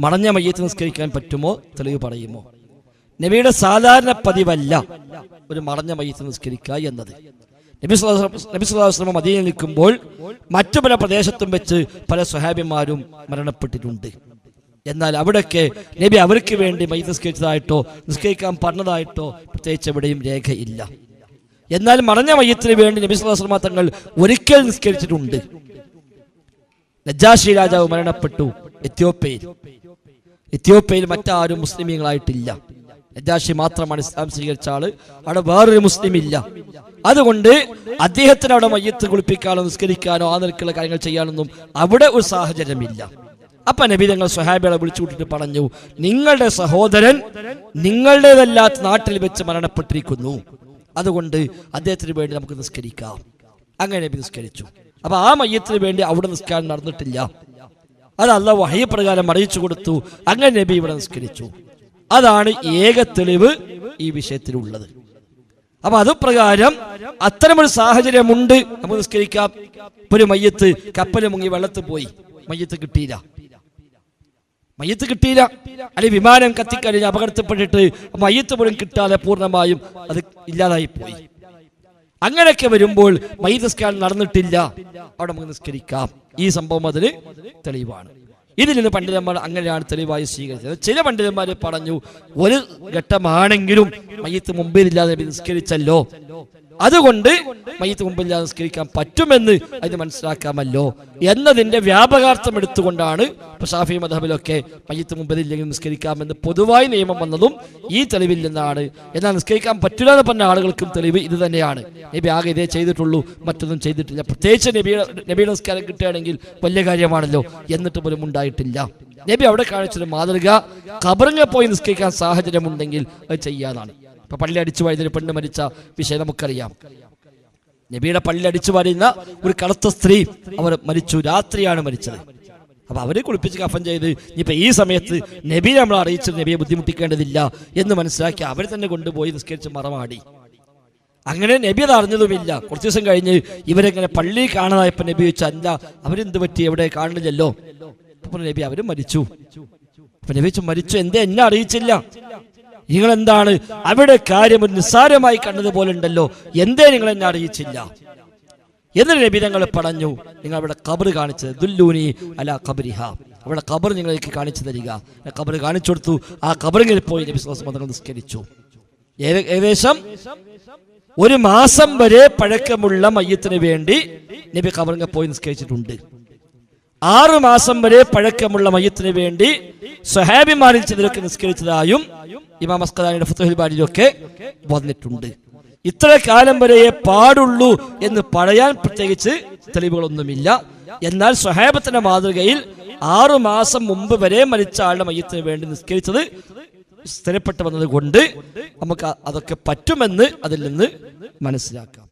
മറഞ്ഞ മയ്യത്ത് നിസ്കരിക്കാൻ പറ്റുമോ? തെളിവ് പറയുമോ? നബിയുടെ സാധാരണ പതിവല്ല ഒരു മടഞ്ഞ മയ്യത്ത് നിസ്കരിക്കുക എന്നത്. നബി നബി സ്വലാസ്ലമ മദീനയിൽ നിൽക്കുമ്പോൾ മറ്റു പല പ്രദേശത്തും വെച്ച് പല സ്വഹാബിമാരും മരണപ്പെട്ടിട്ടുണ്ട്. എന്നാൽ അവിടെയൊക്കെ നബി അവർക്ക് വേണ്ടി മയ്യത്ത് നിസ്കരിച്ചതായിട്ടോ നിസ്കരിക്കാൻ പറഞ്ഞതായിട്ടോ പ്രത്യേകിച്ച് എവിടെയും രേഖയില്ല. എന്നാൽ മടഞ്ഞ മയ്യത്തിന് വേണ്ടി നബി സ്വലാസ്ലമ തങ്ങൾ ഒരിക്കൽ നിസ്കരിച്ചിട്ടുണ്ട്. നജാഷി രാജാവ് മരണപ്പെട്ടു എത്യോപ്യയിൽ. എത്യോപ്യയിൽ മറ്റാരും മുസ്ലിമീങ്ങളായിട്ടില്ല. നജാഷി മാത്രമാണ് ഇസ്ലാം സ്വീകരിച്ച ആൾ. അവിടെ വേറൊരു മുസ്ലിം ഇല്ല അതുകൊണ്ട് അദ്ദേഹത്തിന് അവിടെ മയ്യത്ത് കുളിപ്പിക്കാനോ നിസ്കരിക്കാനോ ആ നിലക്കുള്ള കാര്യങ്ങൾ ചെയ്യാനൊന്നും അവിടെ ഒരു സാഹചര്യമില്ല. അപ്പൊ നബി ഞങ്ങൾ സ്വഹാബികളെ വിളിച്ചു പറഞ്ഞു നിങ്ങളുടെ സഹോദരൻ നിങ്ങളുടേതല്ലാത്ത നാട്ടിൽ വെച്ച് മരണപ്പെട്ടിരിക്കുന്നു. അതുകൊണ്ട് അദ്ദേഹത്തിന് വേണ്ടി നമുക്ക് നിസ്കരിക്കാം. അങ്ങനെ നബി നിസ്കരിച്ചു. അപ്പൊ ആ മയ്യത്തിന് വേണ്ടി അവിടെ നിസ്കാരം നടന്നിട്ടില്ല. അത് അല്ല വഹയ പ്രകാരം അറിയിച്ചു കൊടുത്തു. അങ്ങനെ നബി ഇവിടെ നിസ്കരിച്ചു. അതാണ് ഏക തെളിവ് ഈ വിഷയത്തിലുള്ളത്. അപ്പൊ അത് പ്രകാരം അത്തരമൊരു സാഹചര്യമുണ്ട്. നമുക്ക് നിസ്കരിക്കാം. ഒരു മയ്യത്ത് കപ്പൽ മുങ്ങി വെള്ളത്തിൽ പോയി. മയ്യത്ത് കിട്ടിയില്ല. മയ്യത്ത് കിട്ടിയില്ല. അല്ലെങ്കിൽ വിമാനം കത്തിക്കഴിഞ്ഞ് അപകടത്തിൽപ്പെട്ടിട്ട് മയ്യത്ത് പോലും കിട്ടാതെ പൂർണമായും അത് ഇല്ലാതായി പോയി. അങ്ങനെയൊക്കെ വരുമ്പോൾ മയ്യത്ത് സ്കാൻ നടന്നിട്ടില്ല. അവിടെ നമുക്ക് നിസ്കരിക്കാം. ഈ സംഭവം അതിന് തെളിവാണ്. ഇതിൽ നിന്ന് പണ്ഡിതന്മാർ അങ്ങനെയാണ് തെളിവായി സ്വീകരിച്ചത്. ചില പണ്ഡിതന്മാർ പറഞ്ഞു ഒരു ഘട്ടമാണെങ്കിലും മയ്യത്ത് മുമ്പിലില്ലാതെ നിസ്കരിച്ചല്ലോ. അതുകൊണ്ട് മയ്യത്ത് മുമ്പില്ലാതെ നിസ്കരിക്കാൻ പറ്റുമെന്ന് അതിന് മനസ്സിലാക്കാമല്ലോ എന്നതിന്റെ വ്യാപകാർത്ഥം എടുത്തുകൊണ്ടാണ് ഷാഫി മധബിലൊക്കെ മയ്യത്ത് മുമ്പിലില്ലെങ്കിൽ നിസ്കരിക്കാമെന്ന് പൊതുവായി നിയമം വന്നതും ഈ തെളിവിൽ നിന്നാണ്. എന്നാൽ നിസ്കരിക്കാൻ പറ്റില്ല എന്ന് പറഞ്ഞ ആളുകൾക്കും തെളിവ് ഇത് തന്നെയാണ്. നബി ആകെ ഇതേ ചെയ്തിട്ടുള്ളൂ മറ്റൊന്നും ചെയ്തിട്ടില്ല. പ്രത്യേകിച്ച് നബിയുടെ നബിയുടെ നിസ്കാരം കിട്ടുകയാണെങ്കിൽ വലിയ കാര്യമാണല്ലോ എന്നിട്ട് പോലും ഉണ്ടായിട്ടില്ല. നബി അവിടെ കാണിച്ചൊരു മാതൃക കബറിങ്ങെ പോയി നിസ്കരിക്കാൻ സാഹചര്യമുണ്ടെങ്കിൽ അത് ചെയ്യാനാണ് ഇപ്പൊ പള്ളി അടിച്ചു വാഴുന്നൊരു പെണ്ണ് മരിച്ച വിഷയം നമുക്കറിയാം. നബിയുടെ പള്ളി അടിച്ചു വാരുന്ന ഒരു കറുത്ത സ്ത്രീ അവർ മരിച്ചു രാത്രിയാണ് മരിച്ചത്. അപ്പൊ അവരെ കുളിപ്പിച്ച് കഫൻ ചെയ്ത് ഇനിയിപ്പോ ഈ സമയത്ത് നബി നമ്മൾ അറിയിച്ചത് നബിയെ ബുദ്ധിമുട്ടിക്കേണ്ടതില്ല എന്ന് മനസ്സിലാക്കി അവർ തന്നെ കൊണ്ടുപോയി നിസ്കരിച്ച് മറമാടി. അങ്ങനെ നബി അത് അറിഞ്ഞതുമില്ല. കുറച്ച് ദിവസം കഴിഞ്ഞ് ഇവരെങ്ങനെ പള്ളി കാണാതായപ്പോ നബി വെച്ച അല്ല അവരെന്ത് പറ്റി? എവിടെ കാണില്ലല്ലോ അപ്പൊ നബി അവരും മരിച്ചു. അപ്പൊ നബി മരിച്ചു? എന്തേ? എന്നെ അറിയിച്ചില്ല. നിങ്ങൾ എന്താണ് അവിടെ കാര്യം ഒരു നിസ്സാരമായി കണ്ടതുപോലെ ഉണ്ടല്ലോ എന്തേ നിങ്ങൾ എന്നെ അറിയിച്ചില്ല? എന്നിട്ട് നബി ഞങ്ങൾ പറഞ്ഞു നിങ്ങൾ അവിടെ കബറ് കാണിച്ചത് ദുല്ലൂനി അല കബരിഹ അവിടെ കബർ നിങ്ങൾക്ക് കാണിച്ചു തരിക. കബർ കാണിച്ചു കൊടുത്തു. ആ കബറിങ്ങിൽ പോയി നബി തങ്ങൾ നിസ്കരിച്ചു. ഏക- ഏകദേശം ഒരു മാസം വരെ പഴക്കമുള്ള മയ്യത്തിന് വേണ്ടി നബി കബറിങ്ങ പോയി നിസ്കരിച്ചിട്ടുണ്ട്. ആറു മാസം വരെ പഴക്കമുള്ള മയ്യത്തിന് വേണ്ടി സ്വഹാബിമാരിൽ ചിലരൊക്കെ നിസ്കരിച്ചതായും ഇമാം അസ്കദാനിയുടെ ഫുത്തുഹിൽ വന്നിട്ടുണ്ട്. ഇത്ര കാലം വരെയേ പാടുള്ളൂ എന്ന് പറയാൻ പ്രത്യേകിച്ച് തെളിവുകളൊന്നുമില്ല. എന്നാൽ സ്വഹാബത്തിന്റെ മാതൃകയിൽ ആറു മാസം മുമ്പ് വരെ മരിച്ച ആളുടെ മയ്യത്തിന് വേണ്ടി നിസ്കരിച്ചത് സ്ഥിരപ്പെട്ടു വന്നത് കൊണ്ട് നമുക്ക് അതൊക്കെ പറ്റുമെന്ന് അതിൽ നിന്ന് മനസ്സിലാക്കാം.